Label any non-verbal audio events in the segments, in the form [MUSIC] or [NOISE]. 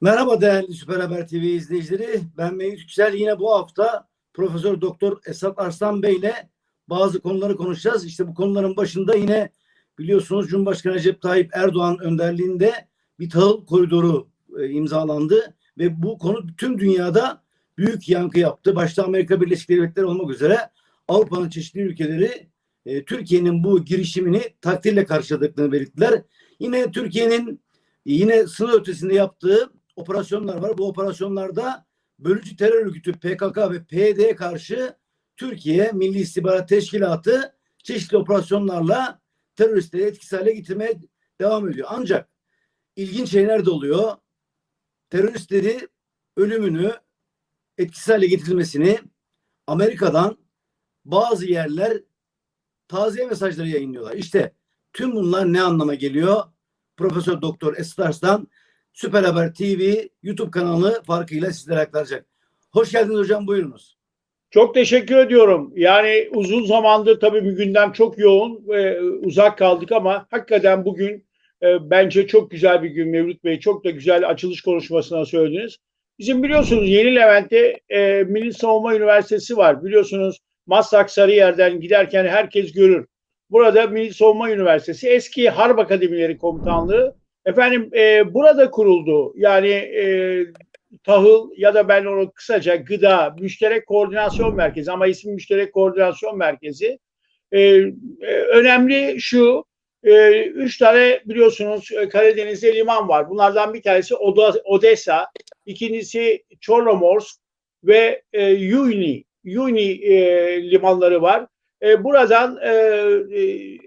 Merhaba değerli Süper Haber TV izleyicileri. Ben Mehmet Yüksel. Yine bu hafta Profesör Doktor Esat Arslan Bey ile bazı konuları konuşacağız. İşte bu konuların başında yine biliyorsunuz Cumhurbaşkanı Recep Tayyip Erdoğan önderliğinde bir tahıl koridoru e, imzalandı ve bu konu tüm dünyada büyük yankı yaptı. Başta Amerika Birleşik Devletleri olmak üzere Avrupa'nın çeşitli ülkeleri e, Türkiye'nin bu girişimini takdirle karşıladıklarını belirttiler. Yine Türkiye'nin yine sınır ötesinde yaptığı operasyonlar var. Bu operasyonlarda bölücü terör örgütü PKK ve PYD'ye karşı Türkiye Milli İstihbarat Teşkilatı çeşitli operasyonlarla teröristleri etkisiz hale getirmeye devam ediyor. Ancak ilginç şeyler de oluyor. Teröristleri ölümünü etkisiz hale getirilmesini Amerika'dan bazı yerler taziye mesajları yayınlıyorlar. İşte tüm bunlar ne anlama geliyor? Profesör Doktor Esat Arslan Süper Haber TV YouTube kanalı farkıyla sizlere aktaracak. Hoş geldiniz hocam buyurunuz. Çok teşekkür ediyorum. Yani uzun zamandır tabii bir gündem çok yoğun ve uzak kaldık ama hakikaten bugün e, bence çok güzel bir gün Mevlüt Bey. Çok da güzel açılış konuşmasına söylediniz. Bizim biliyorsunuz Yeni Levent'te e, Milli Savunma Üniversitesi var. Biliyorsunuz Maslak Sarıyer'den giderken herkes görür. Burada Milli Savunma Üniversitesi eski Harp Akademileri Komutanlığı efendim e, burada kuruldu. Yani e, tahıl ya da ben onu kısaca gıda müşterek koordinasyon merkezi ama ismi müşterek koordinasyon merkezi. Ee, e, önemli şu e, üç tane biliyorsunuz e, Karadeniz'de liman var. Bunlardan bir tanesi Odessa, ikincisi Chornomorsk ve e, Yuyni, Yuyni e, limanları var. E, buradan e, e,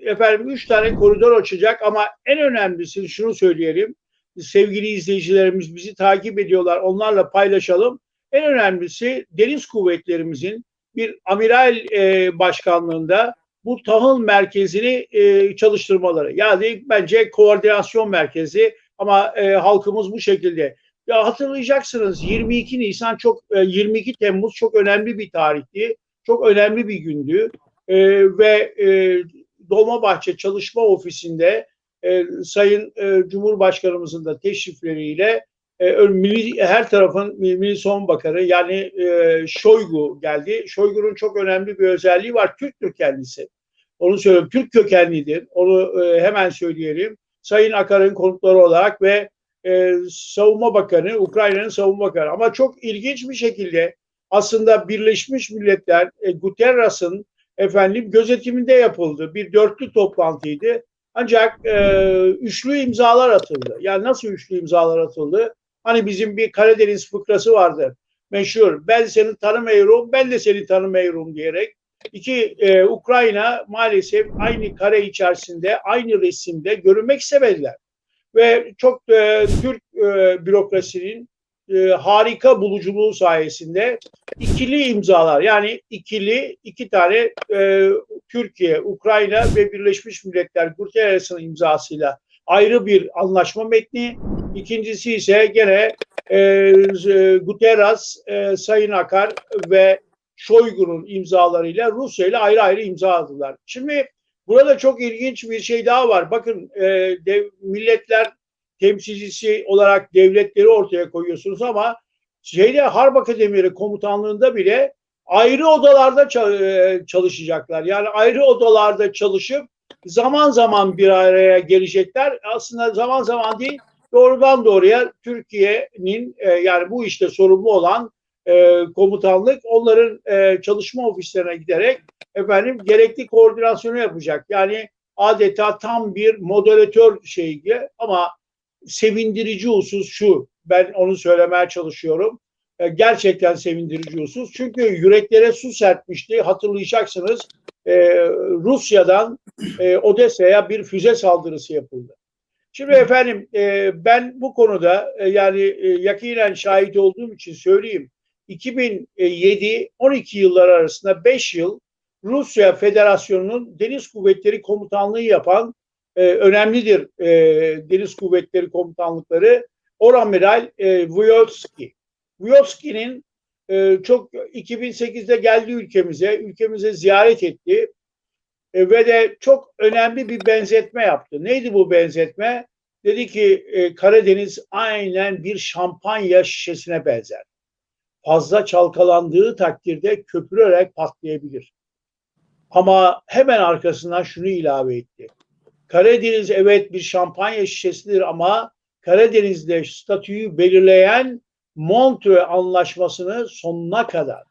efendim üç tane koridor açacak ama en önemlisi şunu söyleyelim sevgili izleyicilerimiz bizi takip ediyorlar. Onlarla paylaşalım. En önemlisi deniz kuvvetlerimizin bir amiral e, başkanlığında bu tahıl merkezini e, çalıştırmaları. Yani bence koordinasyon merkezi ama e, halkımız bu şekilde. Ya hatırlayacaksınız 22 Nisan çok e, 22 Temmuz çok önemli bir tarihti. Çok önemli bir gündü. E, ve e, Dolmabahçe Çalışma Ofisi'nde e, Sayın e, Cumhurbaşkanımızın da teşrifleriyle e, milli, her tarafın Milli Savunma Bakanı yani e, Şoygu geldi. Şoygu'nun çok önemli bir özelliği var. Türktür kendisi. Onu söylüyorum. Türk kökenlidir. Onu e, hemen söyleyelim. Sayın Akar'ın konukları olarak ve e, Savunma Bakanı, Ukrayna'nın Savunma Bakanı. Ama çok ilginç bir şekilde aslında Birleşmiş Milletler e, Guterres'in efendim gözetiminde yapıldı. Bir dörtlü toplantıydı. Ancak e, üçlü imzalar atıldı. Yani nasıl üçlü imzalar atıldı? Hani bizim bir Karadeniz fıkrası vardı. Meşhur. Ben seni tanımıyorum, ben de seni tanımıyorum diyerek. İki e, Ukrayna maalesef aynı kare içerisinde, aynı resimde görünmek istemediler. Ve çok e, Türk e, bürokrasinin e, harika buluculuğu sayesinde ikili imzalar yani ikili iki tane e, Türkiye, Ukrayna ve Birleşmiş Milletler Guterres'in imzasıyla ayrı bir anlaşma metni. İkincisi ise gene e, Guterres, e, Sayın Akar ve Şoygu'nun imzalarıyla Rusya ile ayrı ayrı imza aldılar. Şimdi burada çok ilginç bir şey daha var. Bakın e, dev, milletler temsilcisi olarak devletleri ortaya koyuyorsunuz ama şeyde Harp Akademileri komutanlığında bile ayrı odalarda çalışacaklar. Yani ayrı odalarda çalışıp zaman zaman bir araya gelecekler. Aslında zaman zaman değil doğrudan doğruya Türkiye'nin yani bu işte sorumlu olan komutanlık onların çalışma ofislerine giderek efendim gerekli koordinasyonu yapacak. Yani adeta tam bir moderatör şeyi ama sevindirici husus şu. Ben onu söylemeye çalışıyorum. E, gerçekten sevindirici husus. Çünkü yüreklere su serpmişti. Hatırlayacaksınız e, Rusya'dan e, Odessa'ya bir füze saldırısı yapıldı. Şimdi efendim e, ben bu konuda e, yani e, yakinen şahit olduğum için söyleyeyim. 2007-12 yıllar arasında 5 yıl Rusya Federasyonu'nun Deniz Kuvvetleri Komutanlığı yapan e, önemlidir e, Deniz Kuvvetleri Komutanlıkları. Oramiral e, Vyotski. Vyotski'nin e, çok 2008'de geldi ülkemize, ülkemize ziyaret etti e, ve de çok önemli bir benzetme yaptı. Neydi bu benzetme? Dedi ki e, Karadeniz aynen bir şampanya şişesine benzer. Fazla çalkalandığı takdirde köpürerek patlayabilir. Ama hemen arkasından şunu ilave etti. Karadeniz evet bir şampanya şişesidir ama Karadeniz'de statüyü belirleyen Montreux Anlaşması'nı sonuna kadar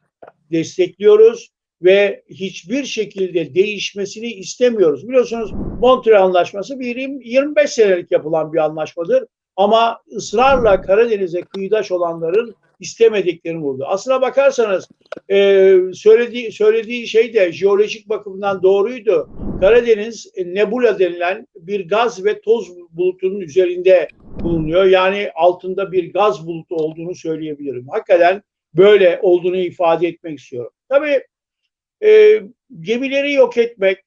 destekliyoruz ve hiçbir şekilde değişmesini istemiyoruz. Biliyorsunuz Montreux Anlaşması bir 25 senelik yapılan bir anlaşmadır ama ısrarla Karadeniz'e kıyıdaş olanların istemediklerini vurdu. Aslına bakarsanız e, söylediği söylediği şey de jeolojik bakımdan doğruydu. Karadeniz e, nebula denilen bir gaz ve toz bulutunun üzerinde bulunuyor. Yani altında bir gaz bulutu olduğunu söyleyebilirim. Hakikaten böyle olduğunu ifade etmek istiyorum. Tabii e, gemileri yok etmek,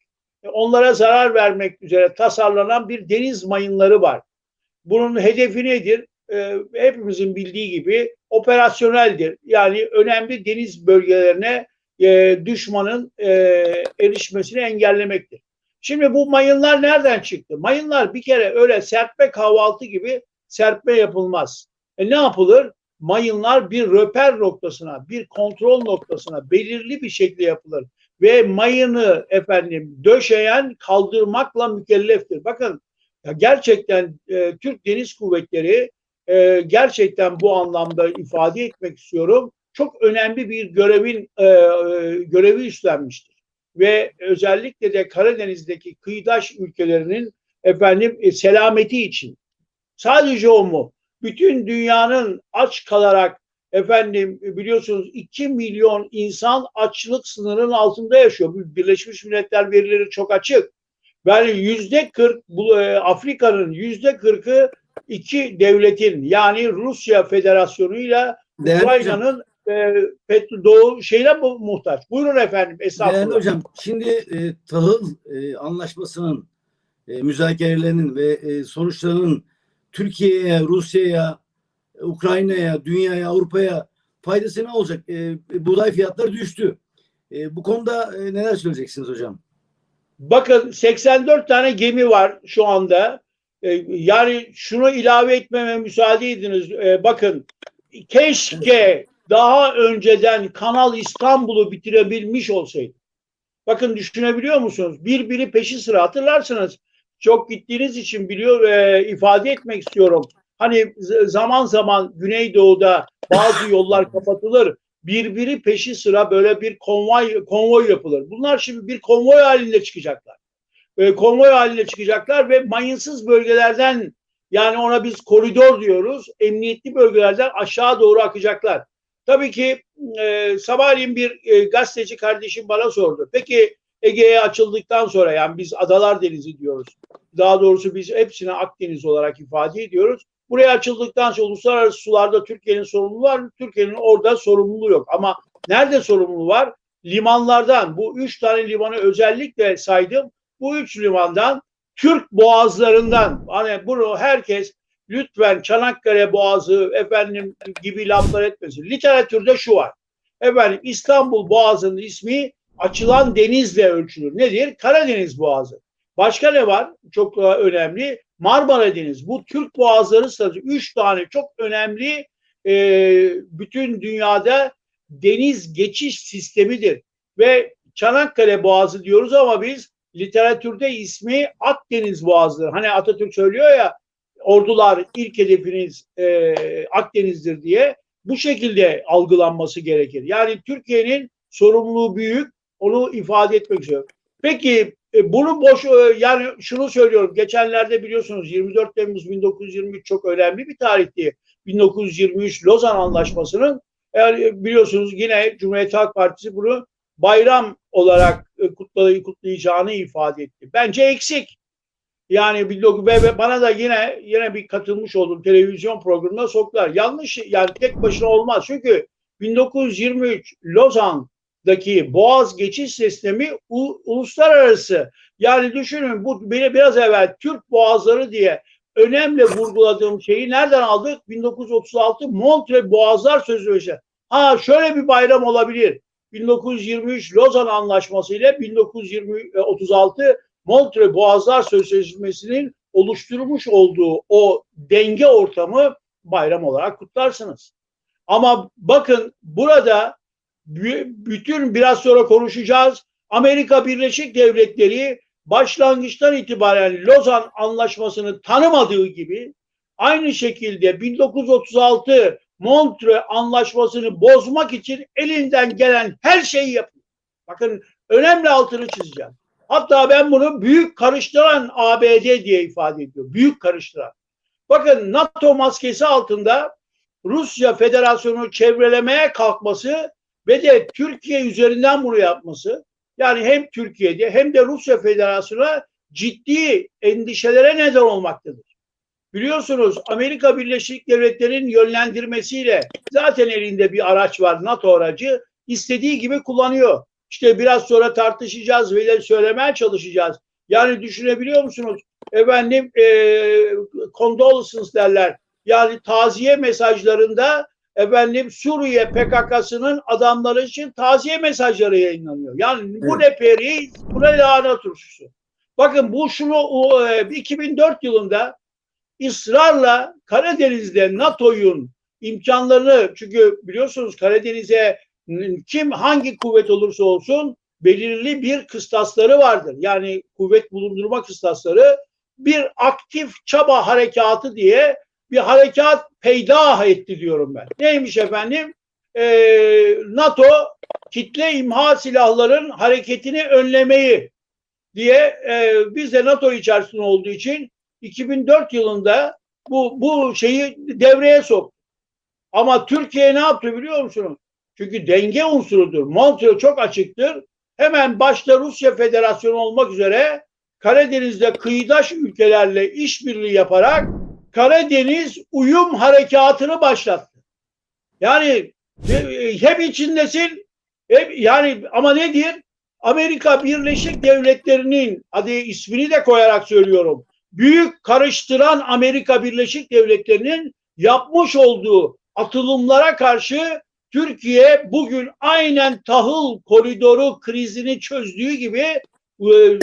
onlara zarar vermek üzere tasarlanan bir deniz mayınları var. Bunun hedefi nedir? E, hepimizin bildiği gibi operasyoneldir. Yani önemli deniz bölgelerine e, düşmanın e, erişmesini engellemektir. Şimdi bu mayınlar nereden çıktı? Mayınlar bir kere öyle serpme kahvaltı gibi serpme yapılmaz. E ne yapılır? Mayınlar bir röper noktasına, bir kontrol noktasına belirli bir şekilde yapılır. Ve mayını efendim döşeyen kaldırmakla mükelleftir. Bakın ya gerçekten e, Türk Deniz Kuvvetleri e, gerçekten bu anlamda ifade etmek istiyorum. Çok önemli bir görevin e, e, görevi üstlenmiştir. Ve özellikle de Karadeniz'deki kıyıdaş ülkelerinin efendim e, selameti için. Sadece o mu? Bütün dünyanın aç kalarak efendim biliyorsunuz 2 milyon insan açlık sınırının altında yaşıyor. Birleşmiş Milletler verileri çok açık. Yani yüzde 40 bu, e, Afrika'nın yüzde 40'ı iki devletin yani Rusya Federasyonu ile Değerli Ukrayna'nın e, petro doğu şeyle mu- muhtaç. Buyurun efendim değerli estağfurullah. hocam şimdi e, tahıl e, anlaşmasının e, müzakerelerinin ve e, sonuçlarının Türkiye'ye, Rusya'ya, Ukrayna'ya, dünyaya, Avrupa'ya faydası ne olacak? E, buğday fiyatları düştü. E, bu konuda e, neler söyleyeceksiniz hocam? Bakın 84 tane gemi var şu anda. Ee, yani şunu ilave etmeme müsaade ediniz. Ee, bakın keşke daha önceden Kanal İstanbul'u bitirebilmiş olsaydı. Bakın düşünebiliyor musunuz? Birbiri peşi sıra hatırlarsınız. Çok gittiğiniz için biliyor e, ifade etmek istiyorum. Hani zaman zaman Güneydoğu'da bazı yollar kapatılır. Birbiri peşi sıra böyle bir konvoy konvoy yapılır. Bunlar şimdi bir konvoy halinde çıkacaklar. E, konvoy halinde çıkacaklar ve mayınsız bölgelerden yani ona biz koridor diyoruz. Emniyetli bölgelerden aşağı doğru akacaklar. Tabii ki e, sabahleyin bir e, gazeteci kardeşim bana sordu. Peki Ege'ye açıldıktan sonra yani biz Adalar Denizi diyoruz. Daha doğrusu biz hepsine Akdeniz olarak ifade ediyoruz. Buraya açıldıktan sonra uluslararası sularda Türkiye'nin sorumluluğu var. Türkiye'nin orada sorumluluğu yok. Ama nerede sorumluluğu var? Limanlardan. Bu üç tane limanı özellikle saydım. Bu üç limandan Türk boğazlarından hani bunu herkes lütfen Çanakkale Boğazı efendim gibi laflar etmesin. Literatürde şu var. Efendim İstanbul Boğazı'nın ismi açılan denizle ölçülür. Nedir? Karadeniz Boğazı. Başka ne var? Çok daha önemli. Marmara Deniz. Bu Türk boğazları sırası üç tane çok önemli e, bütün dünyada deniz geçiş sistemidir. Ve Çanakkale Boğazı diyoruz ama biz literatürde ismi Akdeniz Boğazı'dır. Hani Atatürk söylüyor ya ordular ilk hedefiniz e, Akdeniz'dir diye bu şekilde algılanması gerekir. Yani Türkiye'nin sorumluluğu büyük onu ifade etmek istiyorum. Peki e, bunu boş e, yani şunu söylüyorum. Geçenlerde biliyorsunuz 24 Temmuz 1923 çok önemli bir tarihti. 1923 Lozan Anlaşması'nın yani biliyorsunuz yine Cumhuriyet Halk Partisi bunu bayram olarak e, kutlayı kutlayacağını ifade etti. Bence eksik. Yani ve bana da yine yine bir katılmış olduğum televizyon programına soktular. Yanlış yani tek başına olmaz. Çünkü 1923 Lozan'daki Boğaz geçiş sistemi u- uluslararası. Yani düşünün bu beni biraz evvel Türk Boğazları diye önemli vurguladığım şeyi nereden aldık? 1936 Montre Boğazlar Sözleşmesi. Ha şöyle bir bayram olabilir. 1923 Lozan Anlaşması ile 1936 Montre Boğazlar Sözleşmesi'nin oluşturmuş olduğu o denge ortamı bayram olarak kutlarsınız. Ama bakın burada bütün biraz sonra konuşacağız. Amerika Birleşik Devletleri başlangıçtan itibaren Lozan Anlaşması'nı tanımadığı gibi aynı şekilde 1936 Montreux Anlaşması'nı bozmak için elinden gelen her şeyi yapıyor. Bakın önemli altını çizeceğim. Hatta ben bunu büyük karıştıran ABD diye ifade ediyorum. Büyük karıştıran. Bakın NATO maskesi altında Rusya Federasyonu çevrelemeye kalkması ve de Türkiye üzerinden bunu yapması yani hem Türkiye'de hem de Rusya Federasyonu'na ciddi endişelere neden olmaktadır. Biliyorsunuz Amerika Birleşik Devletleri'nin yönlendirmesiyle zaten elinde bir araç var NATO aracı istediği gibi kullanıyor. İşte biraz sonra tartışacağız ve de söylemeye çalışacağız. Yani düşünebiliyor musunuz? Efendim e, condolences derler. Yani taziye mesajlarında efendim Suriye PKK'sının adamları için taziye mesajları yayınlanıyor. Yani bu ne peri, bu ne lahana turşusu. Bakın bu şunu o, e, 2004 yılında ısrarla Karadeniz'de NATO'yun imkanlarını çünkü biliyorsunuz Karadeniz'e kim hangi kuvvet olursa olsun belirli bir kıstasları vardır. Yani kuvvet bulundurma kıstasları bir aktif çaba harekatı diye bir harekat peydah etti diyorum ben. Neymiş efendim? Ee, NATO kitle imha silahların hareketini önlemeyi diye e, biz de NATO içerisinde olduğu için 2004 yılında bu bu şeyi devreye soktu. Ama Türkiye ne yaptı biliyor musunuz? Çünkü denge unsurudur. Montreux çok açıktır. Hemen başta Rusya Federasyonu olmak üzere Karadeniz'de kıyıdaş ülkelerle işbirliği yaparak Karadeniz uyum harekatını başlattı. Yani e, hep içindesin hep, yani ama nedir? Amerika Birleşik Devletleri'nin hadi ismini de koyarak söylüyorum. Büyük karıştıran Amerika Birleşik Devletleri'nin yapmış olduğu atılımlara karşı Türkiye bugün aynen tahıl koridoru krizini çözdüğü gibi e,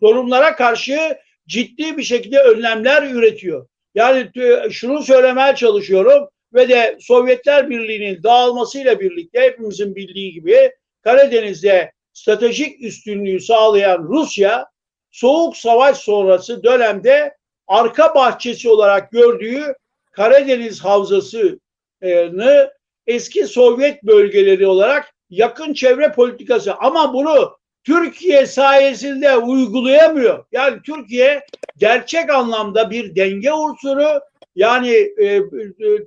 sorunlara karşı ciddi bir şekilde önlemler üretiyor. Yani e, şunu söylemeye çalışıyorum ve de Sovyetler Birliği'nin dağılmasıyla birlikte hepimizin bildiği gibi Karadeniz'de stratejik üstünlüğü sağlayan Rusya Soğuk Savaş sonrası dönemde arka bahçesi olarak gördüğü Karadeniz Havzası'nı eski Sovyet bölgeleri olarak yakın çevre politikası. Ama bunu Türkiye sayesinde uygulayamıyor. Yani Türkiye gerçek anlamda bir denge unsuru yani e, e,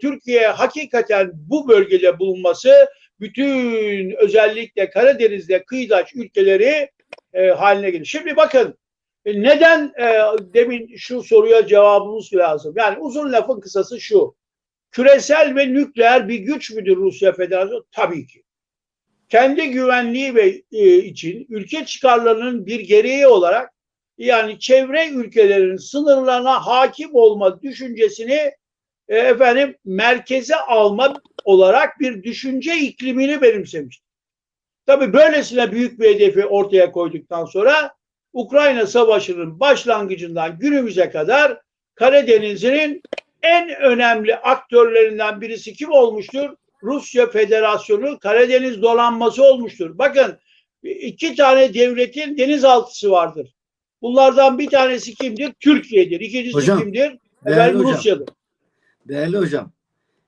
Türkiye hakikaten bu bölgede bulunması bütün özellikle Karadeniz'de kıyıdaş ülkeleri e, haline gelir. Şimdi bakın e, neden e, demin şu soruya cevabımız lazım. Yani uzun lafın kısası şu. Küresel ve nükleer bir güç müdür Rusya Federasyonu? Tabii ki. Kendi güvenliği ve e, için ülke çıkarlarının bir gereği olarak yani çevre ülkelerin sınırlarına hakim olma düşüncesini e, efendim merkeze alma olarak bir düşünce iklimini benimsemiştir. Tabii böylesine büyük bir hedefi ortaya koyduktan sonra Ukrayna Savaşı'nın başlangıcından günümüze kadar Karadeniz'in en önemli aktörlerinden birisi kim olmuştur? Rusya Federasyonu Karadeniz donanması olmuştur. Bakın iki tane devletin denizaltısı vardır. Bunlardan bir tanesi kimdir? Türkiye'dir. İkincisi Hocam, kimdir? Efendim hocam. Rusya'dır. Değerli hocam,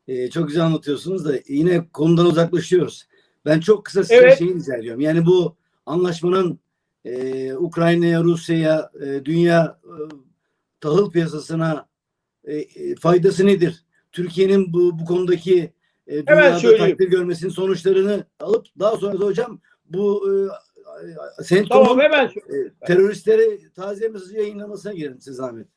e, çok güzel anlatıyorsunuz da yine konudan uzaklaşıyoruz. Ben çok kısa size Evet. şeyi rica ediyorum. Yani bu anlaşmanın e, Ukrayna'ya, Rusya'ya, e, dünya e, tahıl piyasasına e, e, faydası nedir? Türkiye'nin bu bu konudaki e, dünyada takdir görmesinin sonuçlarını alıp daha sonra da hocam bu e, Sentom'un Tamam hemen e, teröristleri taziye mesajı yayınlamasına girelim siz zahmet.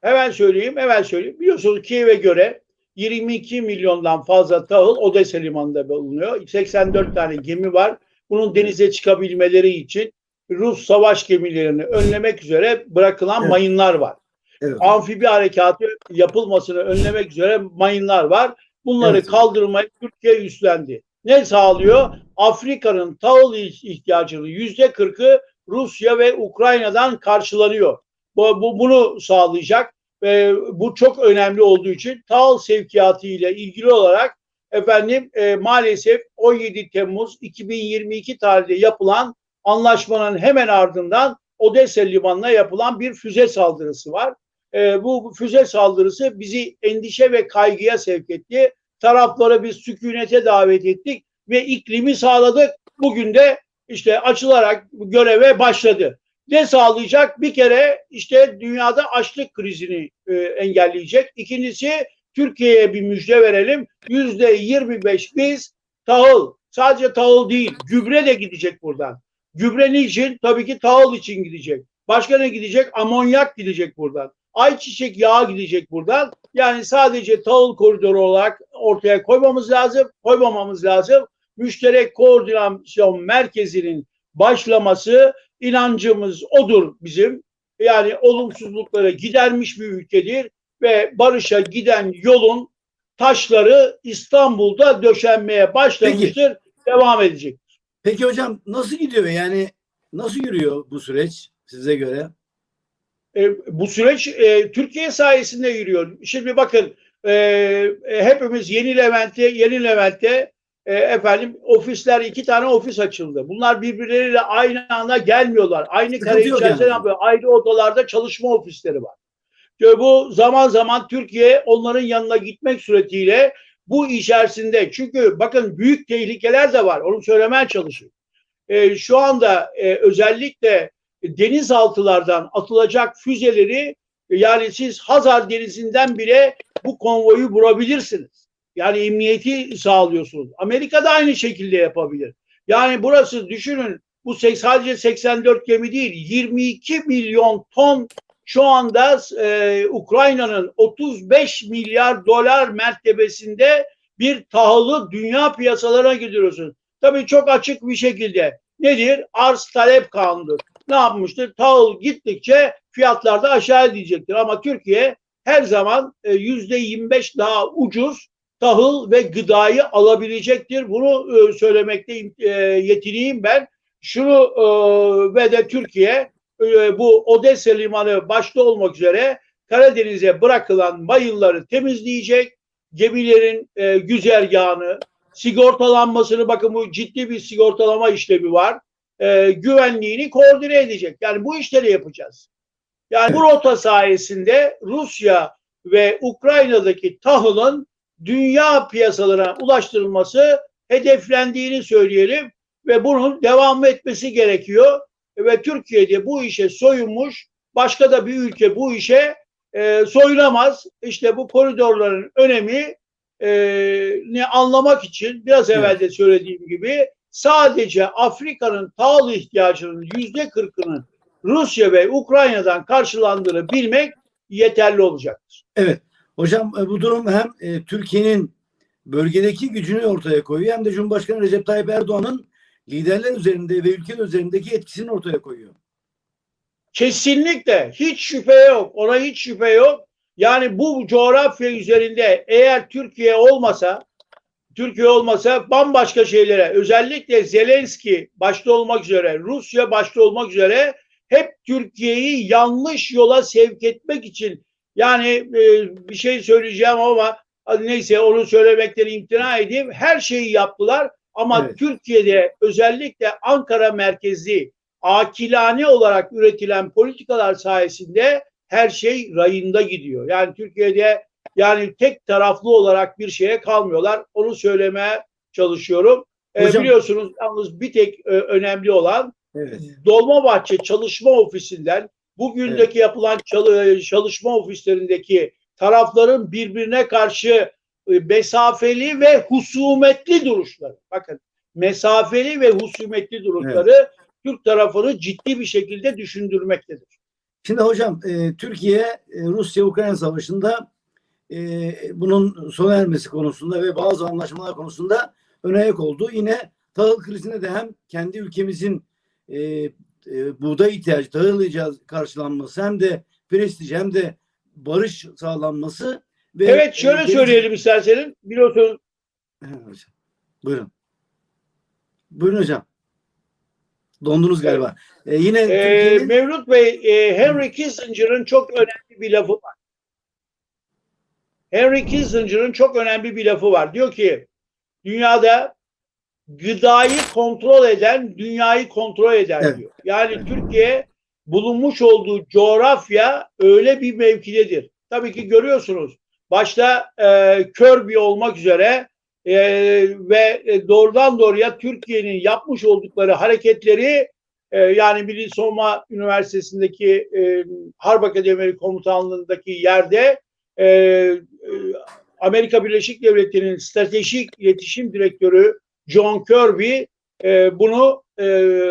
Hemen söyleyeyim, hemen söyleyeyim. Biliyorsunuz Kiev'e göre 22 milyondan fazla tahıl Odessa limanında bulunuyor. 84 tane gemi var. Bunun denize çıkabilmeleri için Rus savaş gemilerini önlemek üzere bırakılan Evet. mayınlar var. Evet. Amfibi harekatı yapılmasını önlemek üzere mayınlar var. Bunları Evet. kaldırmayı Türkiye üstlendi. Ne sağlıyor? Afrika'nın tahıl ihtiyacının yüzde kırkı Rusya ve Ukrayna'dan karşılanıyor. Bu, bu bunu sağlayacak. Ve bu çok önemli olduğu için tahıl sevkiyatı ile ilgili olarak efendim e, maalesef 17 Temmuz 2022 tarihinde yapılan anlaşmanın hemen ardından Odessa limanına yapılan bir füze saldırısı var. E, bu füze saldırısı bizi endişe ve kaygıya sevk etti. Tarafları biz sükunete davet ettik ve iklimi sağladık. Bugün de işte açılarak göreve başladı. Ne sağlayacak? Bir kere işte dünyada açlık krizini e, engelleyecek. İkincisi Türkiye'ye bir müjde verelim. Yüzde 25 biz tahıl, sadece tahıl değil, gübre de gidecek buradan. Gübre niçin? Tabii ki tahıl için gidecek. Başka ne gidecek? Amonyak gidecek buradan. Ayçiçek yağı gidecek buradan. Yani sadece tahıl koridoru olarak ortaya koymamız lazım, koymamamız lazım. Müşterek koordinasyon merkezinin başlaması inancımız odur bizim. Yani olumsuzlukları gidermiş bir ülkedir ve barışa giden yolun taşları İstanbul'da döşenmeye başlamıştır, devam edecek. Peki hocam nasıl gidiyor? Yani nasıl yürüyor bu süreç size göre? E, bu süreç e, Türkiye sayesinde yürüyor. Şimdi bakın e, e, hepimiz Yeni Levent'te Yeni Levent'te e, efendim ofisler iki tane ofis açıldı. Bunlar birbirleriyle aynı anda gelmiyorlar. Aynı kare içerisinde yani. yapıyor. Ayrı odalarda çalışma ofisleri var. Diyor, bu zaman zaman Türkiye onların yanına gitmek suretiyle bu içerisinde çünkü bakın büyük tehlikeler de var. Onu söylemeye çalışıyorum. E, şu anda e, özellikle denizaltılardan atılacak füzeleri e, yani siz Hazar Denizi'nden bile bu konvoyu vurabilirsiniz. Yani emniyeti sağlıyorsunuz. Amerika da aynı şekilde yapabilir. Yani burası düşünün bu sadece 84 gemi değil 22 milyon ton şu anda e, Ukrayna'nın 35 milyar dolar mertebesinde bir tahılı dünya piyasalarına gidiyorsunuz. Tabii çok açık bir şekilde nedir? Arz talep kanunudur. Ne yapmıştır? Tahıl gittikçe fiyatlar da aşağı gidecektir. Ama Türkiye her zaman e, yüzde 25 daha ucuz tahıl ve gıdayı alabilecektir. Bunu e, söylemekte e, yetineyim ben. Şunu ve de Türkiye bu Odessa limanı başta olmak üzere Karadeniz'e bırakılan mayınları temizleyecek. Gemilerin güzergahını, sigortalanmasını bakın bu ciddi bir sigortalama işlemi var. E, güvenliğini koordine edecek. Yani bu işleri yapacağız. Yani bu rota sayesinde Rusya ve Ukrayna'daki tahılın dünya piyasalarına ulaştırılması hedeflendiğini söyleyelim ve bunun devam etmesi gerekiyor ve Türkiye'de bu işe soyunmuş başka da bir ülke bu işe e, soyunamaz. İşte bu koridorların önemi e, ne anlamak için biraz evvel de söylediğim gibi sadece Afrika'nın tahıl ihtiyacının yüzde kırkının Rusya ve Ukrayna'dan karşılandığını bilmek yeterli olacaktır. Evet. Hocam e, bu durum hem e, Türkiye'nin bölgedeki gücünü ortaya koyuyor hem de Cumhurbaşkanı Recep Tayyip Erdoğan'ın liderler üzerinde ve ülke üzerindeki etkisini ortaya koyuyor. Kesinlikle hiç şüphe yok. Ona hiç şüphe yok. Yani bu coğrafya üzerinde eğer Türkiye olmasa Türkiye olmasa bambaşka şeylere özellikle Zelenski başta olmak üzere Rusya başta olmak üzere hep Türkiye'yi yanlış yola sevk etmek için yani e, bir şey söyleyeceğim ama neyse onu söylemekten imtina edeyim. Her şeyi yaptılar ama Evet. Türkiye'de özellikle Ankara merkezli akilane olarak üretilen politikalar sayesinde her şey rayında gidiyor. Yani Türkiye'de yani tek taraflı olarak bir şeye kalmıyorlar. Onu söylemeye çalışıyorum. Ee, Hocam- biliyorsunuz yalnız bir tek e, önemli olan Evet. Dolmabahçe Çalışma Ofisi'nden bugündeki yapılan çalı- çalışma ofislerindeki tarafların birbirine karşı e, mesafeli ve husumetli duruşları. Bakın mesafeli ve husumetli duruşları Türk tarafını ciddi bir şekilde düşündürmektedir. Şimdi hocam e, Türkiye e, Rusya-Ukrayna savaşında e, bunun sona ermesi konusunda ve bazı anlaşmalar konusunda ön ayak oldu. Yine tahıl krizine de hem kendi ülkemizin e, e, buğday ihtiyacı, tahıl ihtiyacı karşılanması hem de prestij hem de barış sağlanması ve Evet şöyle e, söyleyelim isterseniz. Biliyorsunuz hocam. Buyurun. Buyurun hocam. Dondunuz galiba. E, yine Ee, Mevlüt Bey, e, Henry Kissinger'ın çok önemli bir lafı var. Henry Kissinger'ın çok önemli bir lafı var. Diyor ki, dünyada gıdayı kontrol eden dünyayı kontrol eder Evet. diyor. Yani Evet. Türkiye bulunmuş olduğu coğrafya öyle bir mevkidedir. Tabii ki görüyorsunuz. Başta e, Kirby olmak üzere e, ve doğrudan doğruya Türkiye'nin yapmış oldukları hareketleri e, yani Milli Savunma Üniversitesi'ndeki e, Harp Akademi Komutanlığı'ndaki yerde e, e, Amerika Birleşik Devletleri'nin stratejik iletişim direktörü John Kirby e, bunu e,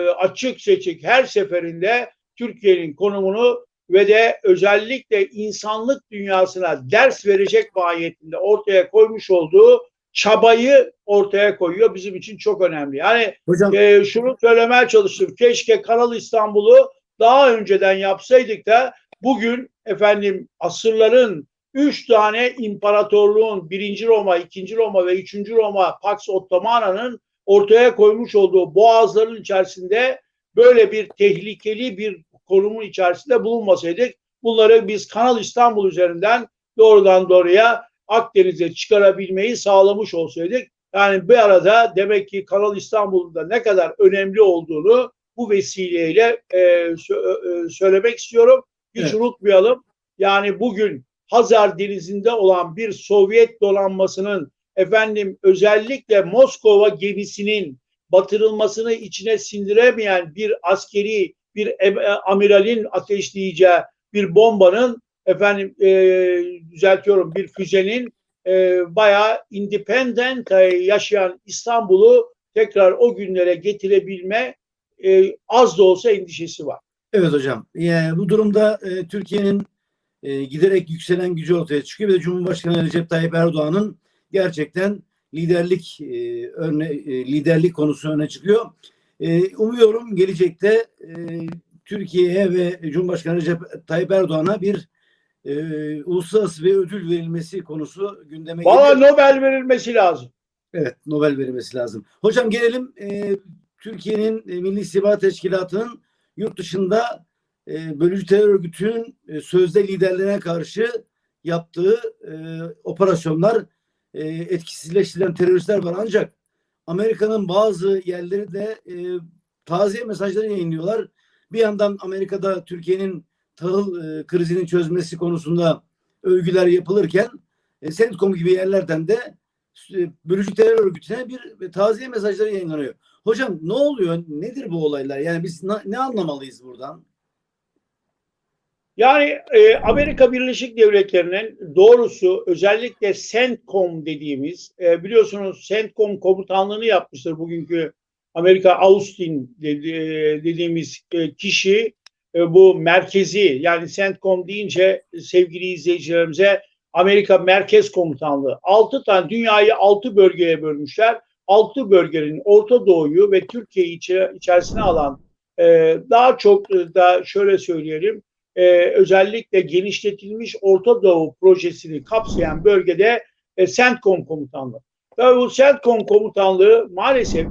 açık seçik her seferinde Türkiye'nin konumunu ve de özellikle insanlık dünyasına ders verecek mahiyetinde ortaya koymuş olduğu çabayı ortaya koyuyor. Bizim için çok önemli. Yani hocam e, şunu söylemeye çalıştım. Keşke Kanal İstanbul'u daha önceden yapsaydık da bugün efendim asırların üç tane imparatorluğun birinci Roma, ikinci Roma ve üçüncü Roma Pax Ottomana'nın ortaya koymuş olduğu boğazların içerisinde böyle bir tehlikeli bir konumun içerisinde bulunmasaydık bunları biz Kanal İstanbul üzerinden doğrudan doğruya Akdeniz'e çıkarabilmeyi sağlamış olsaydık yani bir arada demek ki Kanal İstanbul'un da ne kadar önemli olduğunu bu vesileyle e, sö- e, söylemek istiyorum. Hiç Evet. unutmayalım. Yani bugün Hazar Denizi'nde olan bir Sovyet donanmasının efendim özellikle Moskova gemisinin batırılmasını içine sindiremeyen bir askeri bir em- e, amiralin ateşleyeceği bir bombanın efendim e, düzeltiyorum bir füzenin e, bayağı independent e, yaşayan İstanbul'u tekrar o günlere getirebilme e, az da olsa endişesi var. evet hocam. Yani bu durumda e, Türkiye'nin e, giderek yükselen gücü ortaya çıkıyor ve de Cumhurbaşkanı Recep Tayyip Erdoğan'ın gerçekten liderlik e, örne e, liderlik konusu öne çıkıyor. E, umuyorum gelecekte e, Türkiye'ye ve Cumhurbaşkanı Recep Tayyip Erdoğan'a bir e, uluslararası bir ödül verilmesi konusu gündeme Valla geliyor. Nobel verilmesi lazım. Evet, Nobel verilmesi lazım. Hocam gelelim e, Türkiye'nin e, Milli İstihbarat Teşkilatı'nın yurt dışında e, bölücü terör örgütünün e, sözde liderlerine karşı yaptığı e, operasyonlar e, etkisizleştirilen teröristler var. Ancak Amerika'nın bazı yerleri de e, taziye mesajları yayınlıyorlar. Bir yandan Amerika'da Türkiye'nin tahıl krizinin çözmesi konusunda övgüler yapılırken e, CENTCOM gibi yerlerden de bölücü terör örgütüne bir taziye mesajları yayınlanıyor. Hocam ne oluyor? Nedir bu olaylar? Yani biz ne anlamalıyız buradan? Yani e, Amerika Birleşik Devletleri'nin doğrusu özellikle CENTCOM dediğimiz e, biliyorsunuz CENTCOM komutanlığını yapmıştır bugünkü Amerika Austin dedi, e, dediğimiz e, kişi e, bu merkezi yani CENTCOM deyince sevgili izleyicilerimize Amerika Merkez Komutanlığı altı tane dünyayı altı bölgeye bölmüşler. Altı bölgenin Orta Doğu'yu ve Türkiye'yi içe- içerisine alan e, daha çok e, da şöyle söyleyelim e, özellikle genişletilmiş Orta Doğu projesini kapsayan bölgede e, CENTCOM komutanlığı. Tabii bu CENTCOM komutanlığı maalesef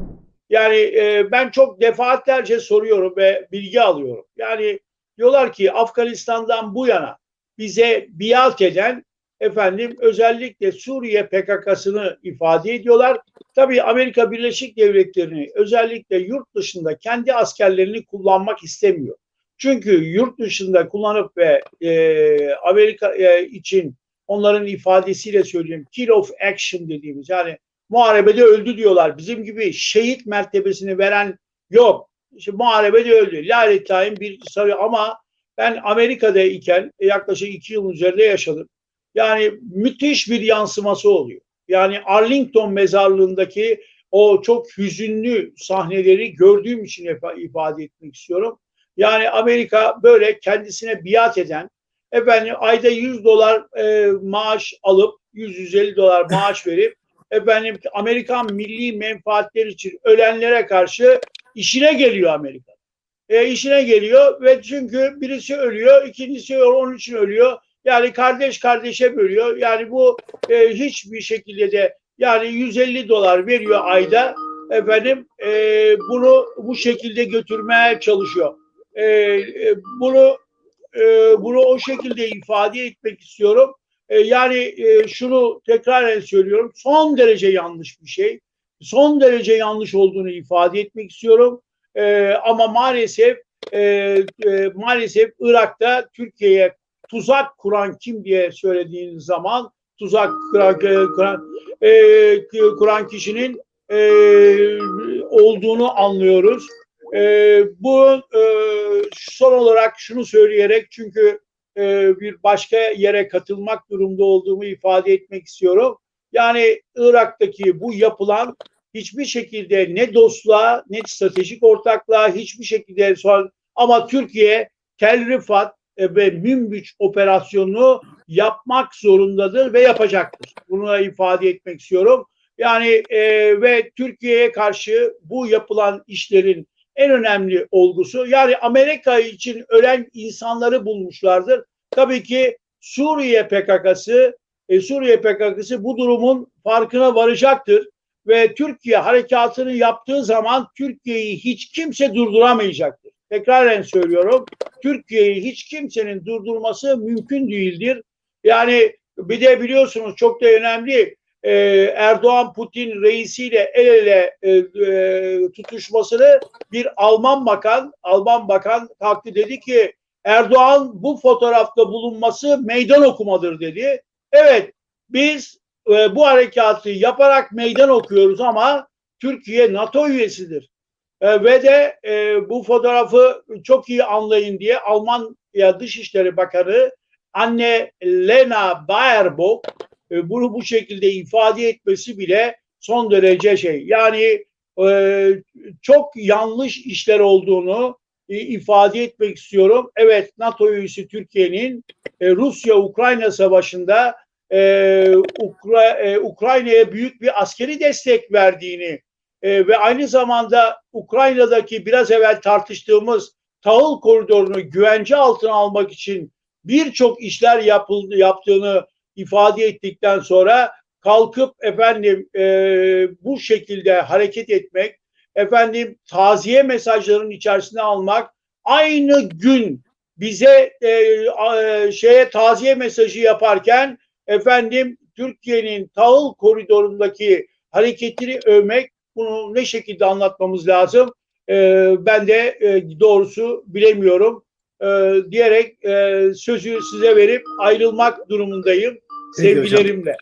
yani e, ben çok defaatlerce soruyorum ve bilgi alıyorum. Yani diyorlar ki Afganistan'dan bu yana bize biat eden efendim özellikle Suriye PKK'sını ifade ediyorlar. Tabii Amerika Birleşik Devletleri'ni özellikle yurt dışında kendi askerlerini kullanmak istemiyor. Çünkü yurt dışında kullanıp ve e, Amerika e, için onların ifadesiyle söyleyeyim kill of action dediğimiz yani muharebede öldü diyorlar. Bizim gibi şehit mertebesini veren yok. İşte muharebede öldü. Lalettayn bir sarı ama ben Amerika'da iken e, yaklaşık iki yıl üzerinde yaşadım. Yani müthiş bir yansıması oluyor. Yani Arlington mezarlığındaki o çok hüzünlü sahneleri gördüğüm için ifa- ifade etmek istiyorum. Yani Amerika böyle kendisine biat eden efendim ayda 100 dolar e, maaş alıp 100-150 dolar maaş verip [LAUGHS] efendim Amerikan milli menfaatleri için ölenlere karşı işine geliyor Amerika. E, işine geliyor ve çünkü birisi ölüyor, ikincisi onun için ölüyor. Yani kardeş kardeşe bölüyor. Yani bu e, hiçbir şekilde de yani 150 dolar veriyor ayda efendim e, bunu bu şekilde götürmeye çalışıyor. E, e, bunu e, bunu o şekilde ifade etmek istiyorum. E, yani e, şunu tekrar söylüyorum. Son derece yanlış bir şey. Son derece yanlış olduğunu ifade etmek istiyorum. E, ama maalesef e, e, maalesef Irak'ta Türkiye'ye tuzak kuran kim diye söylediğiniz zaman tuzak kuran, e, kuran, e, kuran kişinin e, olduğunu anlıyoruz. E, bu e, son olarak şunu söyleyerek çünkü e, bir başka yere katılmak durumda olduğumu ifade etmek istiyorum. Yani Irak'taki bu yapılan hiçbir şekilde ne dostluğa ne stratejik ortaklığa hiçbir şekilde son ama Türkiye Tel Rifat e, ve Münbiç operasyonunu yapmak zorundadır ve yapacaktır. Bunu ifade etmek istiyorum. Yani e, ve Türkiye'ye karşı bu yapılan işlerin en önemli olgusu yani Amerika için ölen insanları bulmuşlardır. Tabii ki Suriye PKK'sı e, Suriye PKK'sı bu durumun farkına varacaktır ve Türkiye harekatını yaptığı zaman Türkiye'yi hiç kimse durduramayacaktır. Tekraren söylüyorum. Türkiye'yi hiç kimsenin durdurması mümkün değildir. Yani bir de biliyorsunuz çok da önemli e, Erdoğan Putin reisiyle el ele e, e, tutuşmasını bir Alman bakan Alman bakan kalktı dedi ki Erdoğan bu fotoğrafta bulunması meydan okumadır dedi. Evet biz e, bu harekatı yaparak meydan okuyoruz ama Türkiye NATO üyesidir. E, ve de e, bu fotoğrafı çok iyi anlayın diye Almanya Dışişleri Bakanı Anne Lena Baerbock e, bunu bu şekilde ifade etmesi bile son derece şey. Yani e, çok yanlış işler olduğunu e, ifade etmek istiyorum. Evet NATO üyesi Türkiye'nin Rusya-Ukrayna savaşında Ukra Ukrayna'ya büyük bir askeri destek verdiğini ve aynı zamanda Ukrayna'daki biraz evvel tartıştığımız tahıl koridorunu güvence altına almak için birçok işler yapıldı, yaptığını ifade ettikten sonra kalkıp efendim e, bu şekilde hareket etmek, efendim taziye mesajlarının içerisine almak, aynı gün bize e, e, şeye taziye mesajı yaparken efendim Türkiye'nin tahıl koridorundaki hareketini övmek bunu ne şekilde anlatmamız lazım? Ee, ben de e, doğrusu bilemiyorum ee, diyerek e, sözü size verip ayrılmak durumundayım Peki hocam. sevgilerimle.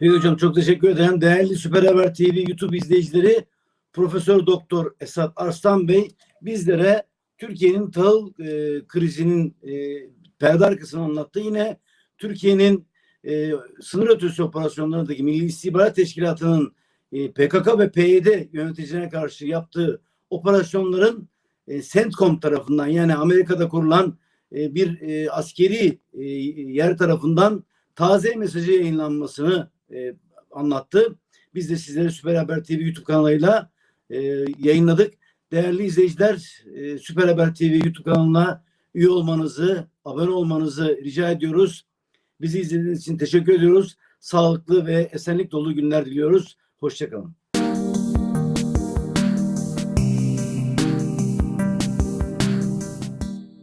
Peki hocam çok teşekkür ederim. Değerli Süper Haber TV YouTube izleyicileri Profesör Doktor Esat Arslan Bey bizlere Türkiye'nin tahıl e, krizinin e, perde arkasını anlattı. Yine Türkiye'nin e, sınır ötesi operasyonlarındaki Milli İstihbarat Teşkilatı'nın e, PKK ve PYD yöneticilerine karşı yaptığı operasyonların e, CENTCOM tarafından yani Amerika'da kurulan e, bir e, askeri e, yer tarafından taze mesajı yayınlanmasını e, anlattı. Biz de sizlere Süper Haber TV YouTube kanalıyla e, yayınladık. Değerli izleyiciler e, Süper Haber TV YouTube kanalına üye olmanızı, abone olmanızı rica ediyoruz. Bizi izlediğiniz için teşekkür ediyoruz. Sağlıklı ve esenlik dolu günler diliyoruz. Hoşçakalın.